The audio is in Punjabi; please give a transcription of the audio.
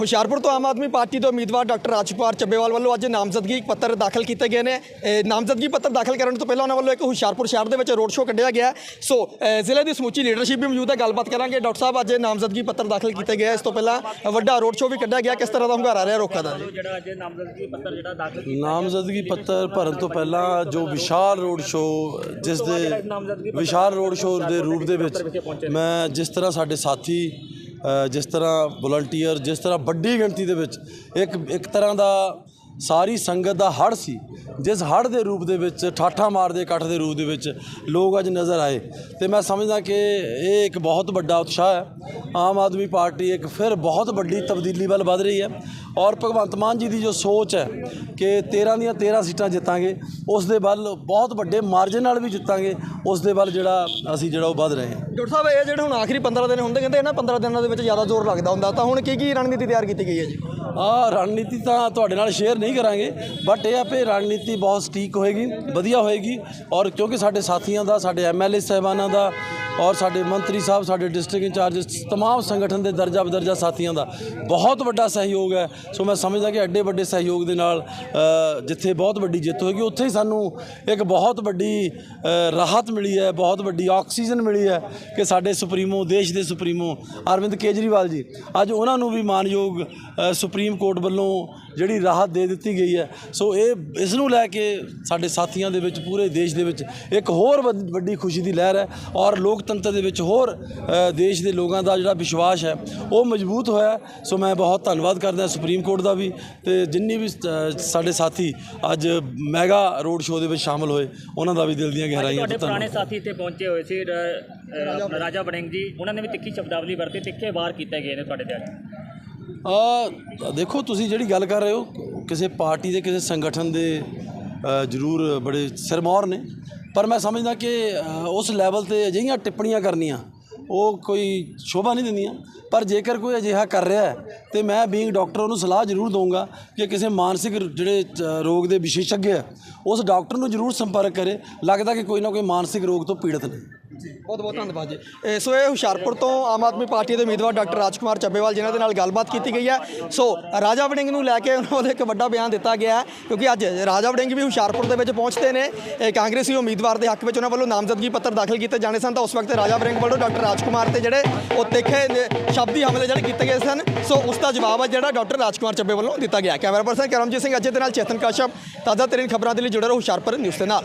ਹੁਸ਼ਿਆਰਪੁਰ ਤੋਂ ਆਮ ਆਦਮੀ ਪਾਰਟੀ ਦੇ ਉਮੀਦਵਾਰ ਡਾਕਟਰ ਰਾਜਕੁਮਾਰ ਚੱਬੇਵਾਲ ਵੱਲੋਂ ਅੱਜ ਨਾਮਜ਼ਦਗੀ ਪੱਤਰ ਦਾਖਲ ਕੀਤੇ ਗਏ ਨੇ। ਨਾਮਜ਼ਦਗੀ ਪੱਤਰ ਦਾਖਲ ਕਰਨ ਤੋਂ ਪਹਿਲਾਂ ਉਹਨਾਂ ਵੱਲੋਂ ਇੱਕ ਹੁਸ਼ਿਆਰਪੁਰ ਸ਼ਹਿਰ ਦੇ ਵਿੱਚ ਰੋਡ ਸ਼ੋਅ ਕੱਢਿਆ ਗਿਆ। ਸੋ ਜ਼ਿਲ੍ਹੇ ਦੀ ਸਮੁੱਚੀ ਲੀਡਰਸ਼ਿਪ ਵੀ ਮੌਜੂਦ ਹੈ। ਗੱਲਬਾਤ ਕਰਾਂਗੇ। ਡਾਕਟਰ ਸਾਹਿਬ, ਅੱਜ ਨਾਮਜ਼ਦਗੀ ਪੱਤਰ ਦਾਖਲ ਕੀਤੇ ਗਏ। ਇਸ ਤੋਂ ਪਹਿਲਾਂ ਵੱਡਾ ਰੋਡ ਸ਼ੋਅ ਵੀ ਕੱਢਿਆ ਗਿਆ। ਕਿਸ ਤਰ੍ਹਾਂ ਦਾ ਹੁੰਗਾਰਾ ਰਿਹਾ ਰੋਕਾ ਦਾ? ਜਿਹੜਾ ਅੱਜ ਨਾਮਜ਼ਦਗੀ ਪੱਤਰ ਜਿਹੜਾ ਦਾਖਲ ਕੀਤਾ ਨਾਮਜ਼ਦਗੀ ਪੱਤਰ ਭਰਨ ਤੋਂ ਪਹਿਲਾਂ ਜੋ ਵਿਸ਼ਾਲ ਰੋਡ ਸ਼ੋਅ, ਜਿਸ ਦੇ ਵਿਸ਼ਾਲ ਰੋਡ ਸ਼ੋਅ ਦੇ ਰੂਪ ਦੇ ਵਿੱਚ ਮੈਂ ਜਿਸ ਤਰ੍ਹਾਂ ਸਾਡੇ ਸਾਥੀ ਜਿਸ ਤਰ੍ਹਾਂ ਵਲੰਟੀਅਰ ਜਿਸ ਤਰ੍ਹਾਂ ਵੱਡੀ ਗਿਣਤੀ ਦੇ ਵਿੱਚ ਇੱਕ ਇੱਕ ਤਰ੍ਹਾਂ ਦਾ ਸਾਰੀ ਸੰਗਤ ਦਾ ਹੜ ਸੀ, ਜਿਸ ਹੜ ਦੇ ਰੂਪ ਦੇ ਵਿੱਚ ਠਾਠਾ ਮਾਰਦੇ ਇਕੱਠ ਦੇ ਰੂਪ ਦੇ ਵਿੱਚ ਲੋਕ ਅੱਜ ਨਜ਼ਰ ਆਏ। ਤੇ ਮੈਂ ਸਮਝਦਾ ਕਿ ਇਹ ਇੱਕ ਬਹੁਤ ਵੱਡਾ ਉਤਸ਼ਾਹ ਹੈ। ਆਮ ਆਦਮੀ ਪਾਰਟੀ ਇੱਕ ਫਿਰ ਬਹੁਤ ਵੱਡੀ ਤਬਦੀਲੀ ਵੱਲ ਵਧ ਰਹੀ ਹੈ ਔਰ ਭਗਵੰਤ ਮਾਨ ਜੀ ਦੀ ਜੋ ਸੋਚ ਹੈ ਕਿ 13 ਦੀਆਂ 13 ਸੀਟਾਂ ਜਿੱਤਾਂਗੇ, ਉਸ ਦੇ ਵੱਲ ਬਹੁਤ ਵੱਡੇ ਮਾਰਜਨ ਨਾਲ ਵੀ ਜਿੱਤਾਂਗੇ, ਉਸ ਦੇ ਵੱਲ ਜਿਹੜਾ ਅਸੀਂ ਜਿਹੜਾ ਉਹ ਵਧ ਰਹੇ ਹਾਂ। ਡਾਕਟਰ ਸਾਹਿਬ, ਇਹ ਜਿਹੜੇ ਹੁਣ ਆਖਰੀ 15 ਦਿਨ ਹੁੰਦੇ, ਕਹਿੰਦੇ ਇਹਨਾਂ 15 ਦਿਨਾਂ ਦੇ ਵਿੱਚ ਜ਼ਿਆਦਾ ਜ਼ੋਰ ਲੱਗਦਾ ਹੁੰਦਾ, ਤਾਂ ਹੁਣ ਕੀ ਕੀ ਰਣਨੀਤੀ ਤਿਆਰ ਕੀਤੀ ਗਈ ਹੈ ਜੀ? ਆ ਰਣਨੀਤੀ ਤਾਂ ਤੁਹਾਡੇ ਨਾਲ ਸ਼ੇਅਰ ਨਹੀਂ ਕਰਾਂਗੇ ਬਟ ਇਹ ਆ ਵੀ ਰਣਨੀਤੀ ਬਹੁਤ ਸਟੀਕ ਹੋਏਗੀ, ਵਧੀਆ ਹੋਏਗੀ ਔਰ ਕਿਉਂਕਿ ਸਾਡੇ ਸਾਥੀਆਂ ਦਾ, ਸਾਡੇ ਐਮਐਲਏ ਸਾਹਿਬਾਨਾਂ ਦਾ ਔਰ ਸਾਡੇ ਮੰਤਰੀ ਸਾਹਿਬ ਸਾਡੇ ਡਿਸਟ੍ਰਿਕਟ ਇੰਚਾਰਜ तमाम ਸੰਗਠਨ ਦੇ ਦਰਜਾ ਬਦਰਜਾ ਸਾਥੀਆਂ ਦਾ ਬਹੁਤ ਵੱਡਾ ਸਹਿਯੋਗ ਹੈ ਸੋ ਮੈਂ ਸਮਝਦਾ ਕਿ ਐਡੇ ਵੱਡੇ ਸਹਿਯੋਗ ਦੇ ਨਾਲ ਅ, ਜਿੱਥੇ ਬਹੁਤ ਵੱਡੀ ਜਿੱਤ ਹੋਏਗੀ ਉੱਥੇ ਹੀ ਸਾਨੂੰ ਇੱਕ ਬਹੁਤ ਵੱਡੀ ਅ, ਰਾਹਤ ਮਿਲੀ ਹੈ ਬਹੁਤ ਵੱਡੀ ਆਕਸੀਜਨ ਮਿਲੀ ਹੈ ਕਿ ਸਾਡੇ ਸੁਪਰੀਮੋ ਦੇਸ਼ ਦੇ ਸੁਪਰੀਮੋ ਅਰਵਿੰਦ ਕੇਜਰੀਵਾਲ ਜੀ ਅੱਜ ਉਹਨਾਂ ਨੂੰ ਵੀ ਮਾਨਯੋਗ ਅ, ਸੁਪਰੀਮ ਕੋਰਟ ਵੱਲੋਂ ਜਿਹੜੀ ਰਾਹਤ ਦੇ ਦਿੱਤੀ ਗਈ ਹੈ। ਸੋ ਇਹ ਇਸ ਨੂੰ ਲੈ ਕੇ ਸਾਡੇ ਸਾਥੀਆਂ ਦੇ ਵਿੱਚ ਪੂਰੇ ਦੇਸ਼ ਦੇ ਵਿੱਚ ਇੱਕ ਹੋਰ ਵੱਡ- ਖੁਸ਼ੀ ਦੀ ਲਹਿਰ ਹੈ ਔਰ ਲੋਕਤੰਤਰ ਦੇ ਵਿੱਚ ਹੋਰ ਦੇਸ਼ ਦੇ ਲੋਕਾਂ ਦਾ ਜਿਹੜਾ ਵਿਸ਼ਵਾਸ ਹੈ ਉਹ ਮਜ਼ਬੂਤ ਹੋਇਆ। ਸੋ ਮੈਂ ਬਹੁਤ ਧੰਨਵਾਦ ਕਰਦਾ ਸੁਪਰੀਮ ਕੋਰਟ ਦਾ ਵੀ ਤੇ ਜਿੰਨੀ ਵੀ ਸਾਡੇ ਸਾਥੀ ਅੱਜ ਮੈਗਾ ਰੋਡ ਸ਼ੋਅ ਦੇ ਵਿੱਚ ਸ਼ਾਮਲ ਹੋਏ ਉਹਨਾਂ ਦਾ ਵੀ ਦਿਲ ਦੀਆਂ ਗਹਿਰਾਈਆਂ ਤੁਹਾਡੇ ਪੁਰਾਣੇ ਸਾਥੀ ਇੱਥੇ ਪਹੁੰਚੇ ਹੋਏ ਸੀ ਰਾਜਾ ਵੜਿੰਗ ਜੀ। ਉਹਨਾਂ ਨੇ ਵੀ ਤਿੱਖੀ ਸ਼ਬਦਾਵਲੀ ਵਰਤੀ ਤਿੱਖੇ ਵਾਰ ਕੀਤੇ ਗਏ ਨੇ ਤੁਹਾਡੇ ਤੇ ਆ, ਦੇਖੋ ਤੁਸੀਂ ਜਿਹੜੀ ਗੱਲ ਕਰ ਰਹੇ ਹੋ, ਕਿਸੇ ਪਾਰਟੀ ਦੇ, ਕਿਸੇ ਸੰਗਠਨ ਦੇ ਜ਼ਰੂਰ ਬੜੇ ਸਿਰਮੌਰ ਨੇ। ਪਰ ਮੈਂ ਸਮਝਦਾ ਕਿ ਉਸ ਲੈਵਲ ਤੇ ਅਜਿਹੀਆਂ ਟਿੱਪਣੀਆਂ ਕਰਨੀਆਂ, ਉਹ ਕੋਈ ਸ਼ੋਭਾ ਨਹੀਂ ਦਿੰਦੀਆਂ। ਪਰ ਜੇਕਰ ਕੋਈ ਅਜਿਹਾ ਕਰ ਰਿਹਾ ਹੈ, ਤੇ ਮੈਂ ਬੀਇੰਗ ਡਾਕਟਰ ਉਹਨੂੰ ਸਲਾਹ ਜ਼ਰੂਰ ਦਊਂਗਾ ਕਿ ਕਿਸੇ ਮਾਨਸਿਕ ਜਿਹੜੇ ਰੋਗ ਦੇ ਵਿਸ਼ੇਸ਼ੱਗ ਹੈ, ਉਸ ਡਾਕਟਰ ਨੂੰ ਜ਼ਰੂਰ ਸੰਪਰਕ ਕਰੇ। ਲੱਗਦਾ ਕਿ ਕੋਈ ਨਾ ਕੋਈ ਮਾਨਸਿਕ ਰੋਗ ਤੋਂ ਪੀੜਤ ਨੇ। ਬਹੁਤ ਬਹੁਤ ਧੰਨਵਾਦ ਜੀ। ਸੋ ਇਹ ਹੁਸ਼ਿਆਰਪੁਰ ਤੋਂ ਆਮ ਆਦਮੀ ਪਾਰਟੀ ਦੇ ਉਮੀਦਵਾਰ ਡਾਕਟਰ ਰਾਜਕੁਮਾਰ ਚੱਬੇਵਾਲ ਜਿਨ੍ਹਾਂ ਦੇ ਨਾਲ ਗੱਲਬਾਤ ਕੀਤੀ ਗਈ ਹੈ। ਸੋ ਰਾਜਾ ਵੜਿੰਗ ਨੂੰ ਲੈ ਕੇ ਉਹਨਾਂ ਦਾ ਇੱਕ ਵੱਡਾ ਬਿਆਨ ਦਿੱਤਾ ਗਿਆ ਹੈ, ਕਿਉਂਕਿ ਅੱਜ ਰਾਜਾ ਵੜਿੰਗ ਵੀ ਹੁਸ਼ਿਆਰਪੁਰ ਦੇ ਵਿੱਚ ਪਹੁੰਚਦੇ ਨੇ। ਕਾਂਗਰਸੀ ਉਮੀਦਵਾਰ ਦੇ ਹੱਕ ਵਿੱਚ ਉਹਨਾਂ ਵੱਲੋਂ ਨਾਮਜ਼ਦਗੀ ਪੱਤਰ ਦਾਖਲ ਕੀਤੇ ਜਾਣੇ ਸਨ। ਤਾਂ ਉਸ ਵਕਤ ਰਾਜਾ ਵੜਿੰਗ ਵੱਲੋਂ ਡਾਕਟਰ ਰਾਜਕੁਮਾਰ ਤੇ ਜਿਹੜੇ ਉਹ ਤਿੱਖੇ ਸ਼ਬਦੀ ਹਮਲੇ ਜਿਹੜੇ ਕੀਤੇ ਗਏ ਸਨ, ਸੋ ਉਸ ਦਾ ਜਵਾਬ ਹੈ ਜਿਹੜਾ ਡਾਕਟਰ ਰਾਜਕੁਮਾਰ ਚੱਬੇ ਵੱਲੋਂ ਦਿੱਤਾ ਗਿਆ ਕੈਮਰਾ ਪਰਸਨ ਕਰਮਜੀਤ ਸਿੰਘ ਅਜੇ ਦੇ ਨਾਲ ਚੇਤਨ ਕਾਸ਼ਪ ਤਾਜ਼ਾ ਤਰੀਨ ਖਬਰਾਂ ਦੇ ਲਈ ਜੁੜੇ ਰਹੋ ਹੁਸ਼ਿਆਰਪੁਰ ਨਿਊਜ਼ ਦੇ ਨਾਲ।